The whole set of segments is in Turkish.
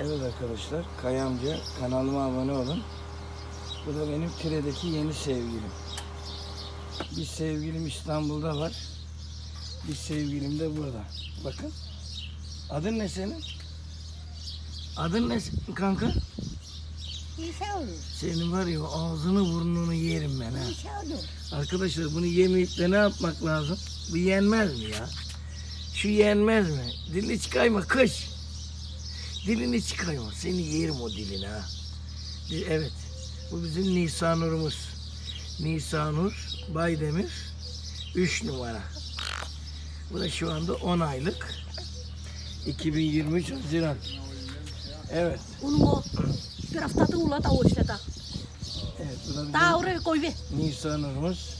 Evet arkadaşlar, Kayamca kanalıma abone olun. Bu da benim Tire'deki yeni sevgilim. Bir sevgilim İstanbul'da var. Bir sevgilim de burada. Bakın. Adın ne senin? Adın ne senin kanka? İşe olur. Senin var ya ağzını burnunu yerim ben ha. İşe olur. Arkadaşlar bunu yemeyip de ne yapmak lazım? Bu yenmez mi ya? Şu yenmez mi? Dilini çıkayma kış. Dilini çıkayma. Seni yerim o dilini ha. Evet. Bu bizim Nisanur'umuz. Nisanur Baydemir 3 numara. Bu da şu anda 10 aylık. 2023 Haziran. Evet. Onun o bir haftada ula da o işte da. Evet. Bu da Daha oraya koy ve Nisanur'umuz.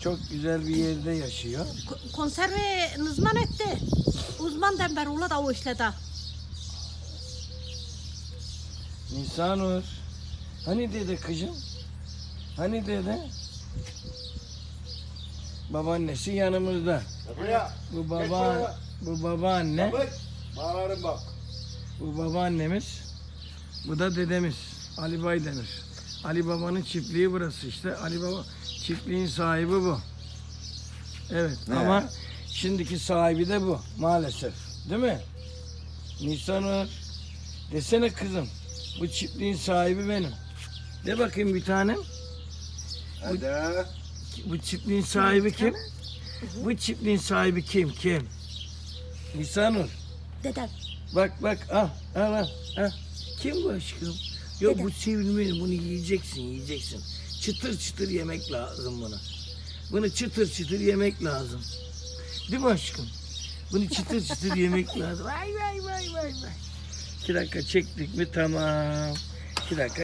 Çok güzel bir yerde yaşıyor. ko- konserve nızman etti. Uzman beri ula da o işte da. Nisanur. Hani dede kızım? Hani dede? Babaannesi yanımızda. Buraya. Bu baba bu babaanne, Bak. Bağlarım bak. bu babaannemiz. Bu da dedemiz. Ali Baydemir. Ali Baba'nın çiftliği burası işte. Ali Baba çiftliğin sahibi bu. Evet Ne? ama şimdiki sahibi de bu maalesef. Değil mi? Nisanur. Desene kızım. Bu çiftliğin sahibi benim. De bakayım bir tanem. Hadi. Bu çiftliğin sahibi kim? Bu çiftliğin sahibi kim? Kim? Nisanur. Dedem. Bak bak al al al. al. Kim bu aşkım? Yok bu sivrilmeli bunu yiyeceksin yiyeceksin. Çıtır çıtır yemek lazım bunu. Bunu çıtır çıtır yemek lazım. Değil mi aşkım? Bunu çıtır çıtır yemek lazım. Vay vay vay vay vay. İki dakika çektik mi tamam. İki dakika.